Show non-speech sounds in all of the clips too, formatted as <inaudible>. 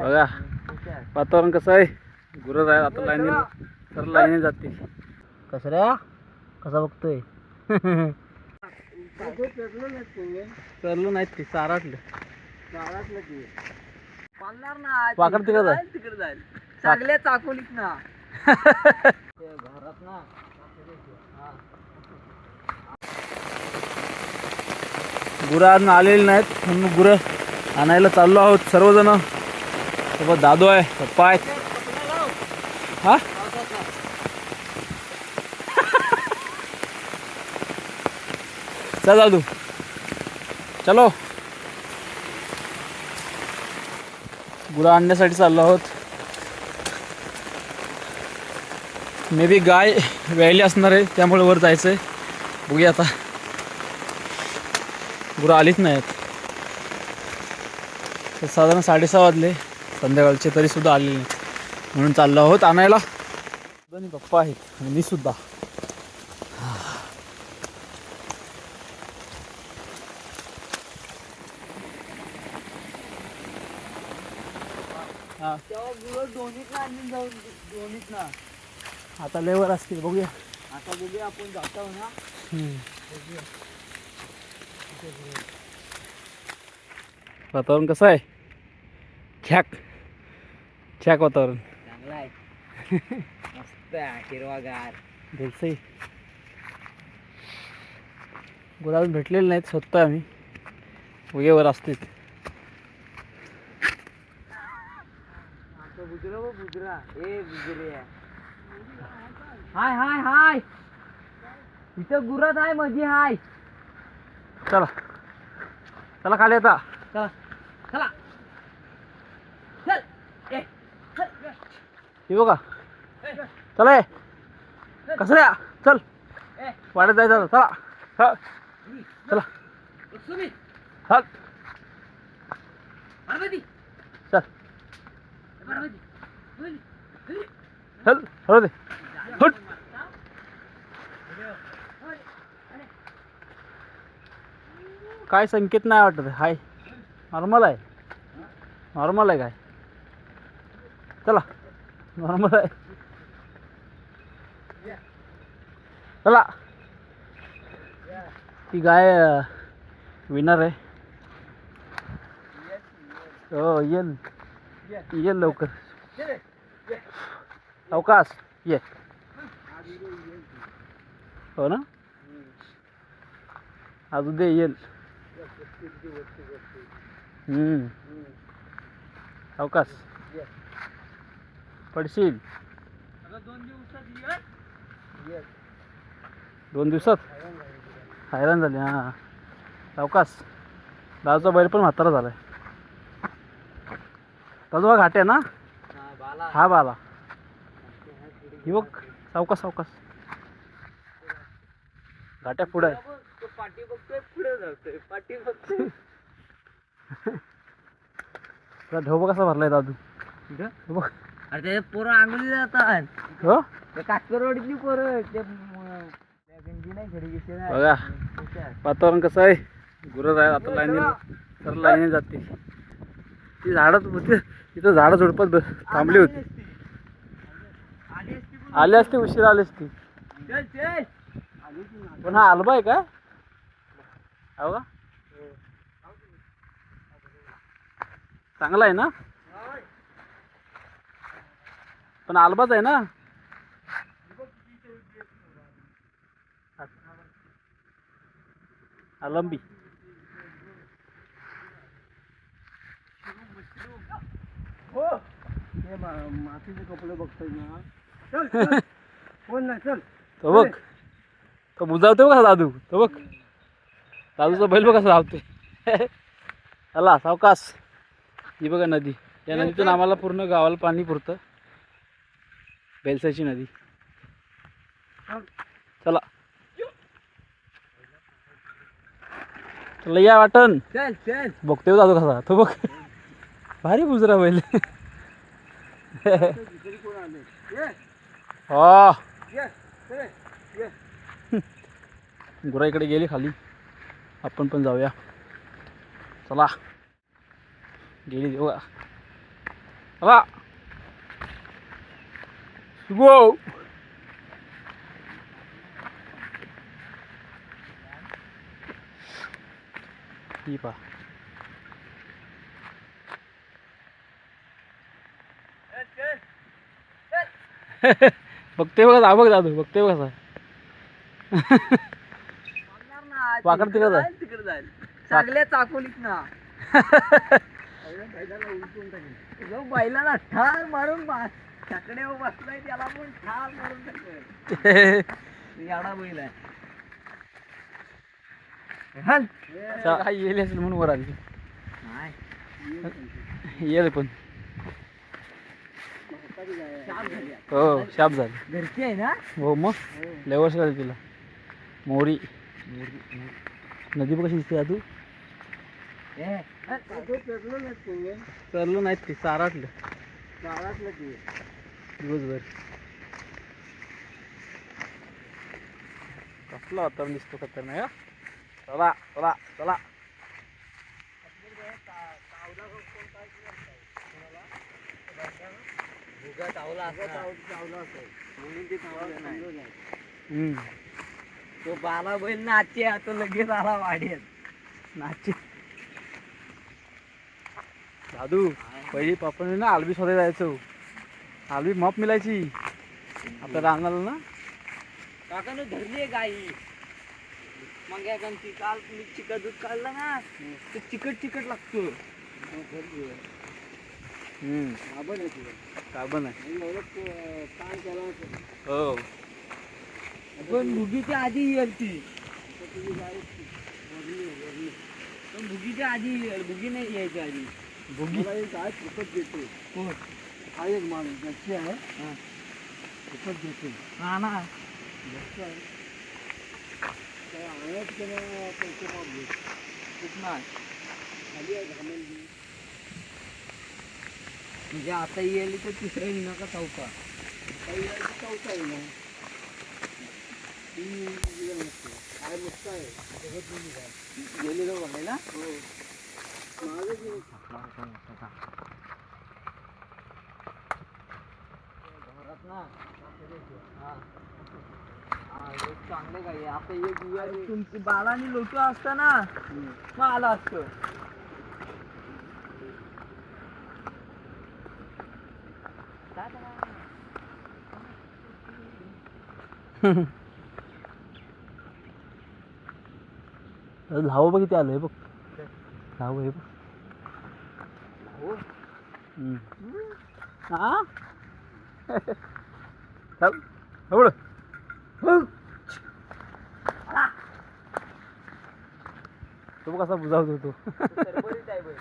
बघा. वातावरण कसं आहे? गुरं आहे आता लाईनीला तर लाईनी जातील कसं रे कसा बघतोय? चरलो नाहीत ते पालणार ना वाकड तिकडं जाईल चांगल्या चाकोलीत ना. घरात ना गुरं आलेली नाहीत म्हणून गुरं आणायला चाललो आहोत सर्वजण. सोबत दादू आहे. पप्पा आहेत हा? चल दादू. चलो. गुरं आणण्यासाठी चाललो आहोत. मे बी गाय व्यायली असणार आहे त्यामुळे वर जायचं आहे बघूया आता. गुरं आलीच नाहीत. तर साधारण साडेसहा वाजले. संध्याकाळचे तरी सुद्धा आलेले नाहीत. म्हणून चाललो आहोत आणायला. दोन्ही पप्पा आहेत आणि मी सुद्धा. हा. आता लेवर असतील बघूया. आता बघूया आपण जातो ना. वातावरण कसं आहे? छॅक छॅक वातावरण चांगला आहे मस्त आहे हिरवागार भेटसई गुलाबी भेटलेले नाहीत स्वतः आम्ही उगेवर असतील आता बुजरा बुजरा ए बुजरे हाय हाय हाय इथं गुरात आहे मधी हाय चला चला खाली आता चला चला चल ए चल येऊ का चला ये कसं रे? चल. वाढत जायचं चला. चला. चल. चल. चल. हळू दे. हट. काय संकेत नाही वाटत. हाय. नॉर्मल आहे. नॉर्मल आहे काय? चला. नॉर्मल आहे चला ती गाय विनर आहे हो येल येल लवकर अवकाश ये हो ना आज उद्या येईल अवकाश पडशील. दोन दिवसात हैराण झाली हां. अवकाश दादाचा बैल पण म्हातारा झालाय. दादू हा घाट आहे ना? बाला. हा बाला. ही बघ सावकाश सावकाश. घाट्या पुढे आहे. पाठी बघतोय पुढे जातोय. पाठी बघतोय. <laughs> तुला ढोबा कसा भरलाय दादू? बघ. अरे ते पोरं आंघोळी जातात. हो? ते काटकरवाडीतली पोरं ते म- त्या गंजी नाही घरी घेतली. बघा. वातावरण कसं आहे? गुरं आहे आता लाईनीला तर लाईनी जाते. ती झाडं होती तिथं झाडं झुडपत ब- थांबली होती. आली असती पण- आली असते उशीर आली असती. चल चल. पण हा आलबा आहे काय हो का चांगला आहे ना? पण आलबाच आहे ना? अलंबी हे. मा- मातीचे कपडे बघतोय ना. चल <laughs> कोण नाही चल. तो बघ. तो बुजावतो का दादू. तो बघ. दादूचा बैल बघ धावतोय. <laughs> चला सावकाश. ही बघा नदी. या नदीतून आम्हाला पूर्ण गावाला पाणी पुरतं. बेलसाची नदी. चला. चला या वाटण. चल चल. बघतोय दादू कसा. तो बघ. भारी बुजरा बैल. हा. गुरा इकडे गेली खाली. आपण पण जाऊया. चला. गेली बघा चला. गो ही पा बघते बघा बघ दादू बघते बघा. वाकड तिकडं जाय. तिकडे जाईल चांगल्या चाकोलीत ना <laughs> बैलाला ठार मारून छकडे बसलाय त्याला पण ठार मारून टाकतोय. <laughs> याडा बैल आहे हल. चा- येईल असेल म्हणून वर आली. येईल पण. हो शाप झाली घरची आहे ना हो मग लय वर्ष झाली तिला मोरी नदी बघ कशी दिसते हल. चाललं नाहीत ते ते. दिवसभर. कसला वातावरण दिसतो खतरनाक? चला चला चला. ते बाला बैल नाचे आता लगेच आला वाढेत नाची दादू. पहिली पप्पाने ना आलबी स्वतः जायचो. आलबी माप मिळायची आपल्या रानाला ना? काकानं धरली गाई. मग गमती काल मी चिकट दूध काढलं ना ते चिकट चिकट लागतो. हम्म. कार्बन आहे हो. पण भुगीच्या आधी येईल ती. पण भुगीच्या आधी भुगी नाही यायची आधी. भुगी काय फुकट देतो। कोण हा एक माणूस गच्ची आहे फुकट देतो। हा। ना म्हणजे आता येईल तर तिसऱ्या येईना का चौका चौथा येईना गेलेलो बघायला घरात ना हा. हा, एक चांगलं काही आता एक UR तुमची बाळाने आणि असतं असताना मग आलं असतं. धाव <laughs> बघ किती आलंय बघ. आहे हो? <laughs> तो कसा बुजावतो तो. सरबरीत <laughs> आहे <laughs> बाई.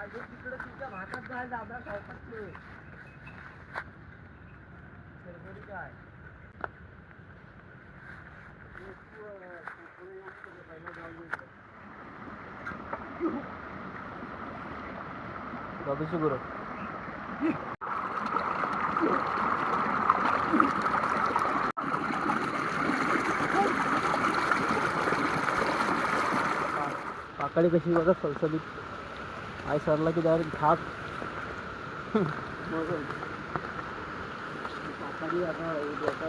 अजून तिकडं तुमच्या भागात जाय दादा सावकाश सरबरीत आहे दादूची गुरु. पाकाळी कशी बघा सलसलीत. आय सरला की डायरेक्ट घाट सकाळी आता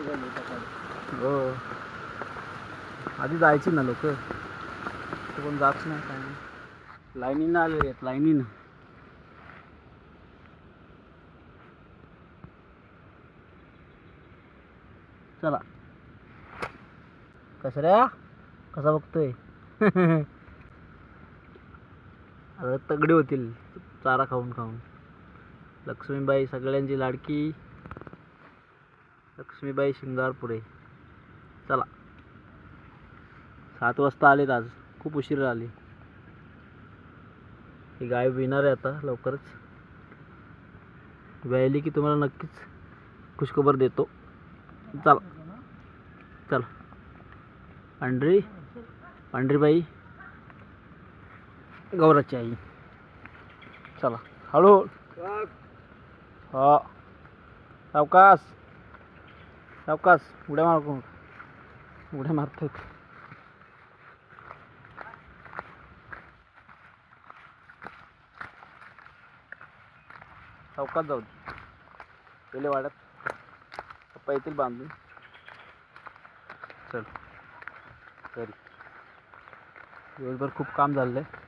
झाली हो. आधी जायची ना लोक. पण जात नाही काय नाही. लाईनीनं आले आहेत लाईनीनं. चला. कसऱ्या कसा बघतोय? <laughs> आता तगडे होतील चारा खाऊन खाऊन. लक्ष्मीबाई सगळ्यांची लाडकी. लक्ष्मीबाई शिंगारपुरे. चला. सात वाजता आलेत आज. खूप उशीर आले ही गाय विणार आहे आता लवकरच. व्यायली की तुम्हाला नक्कीच खुशखबर देतो. चला. चला. पांढरी. पांढरीबाई. गौराची आई. चला. हळू. हा. सावकाश. सावकाश. उड्या मारतो उड्या मारतो चौकात जाऊ दे. गेले वाड्यात. पप्पा येतील बांधून. चल. घरी. दिवसभर खूप काम झालं आहे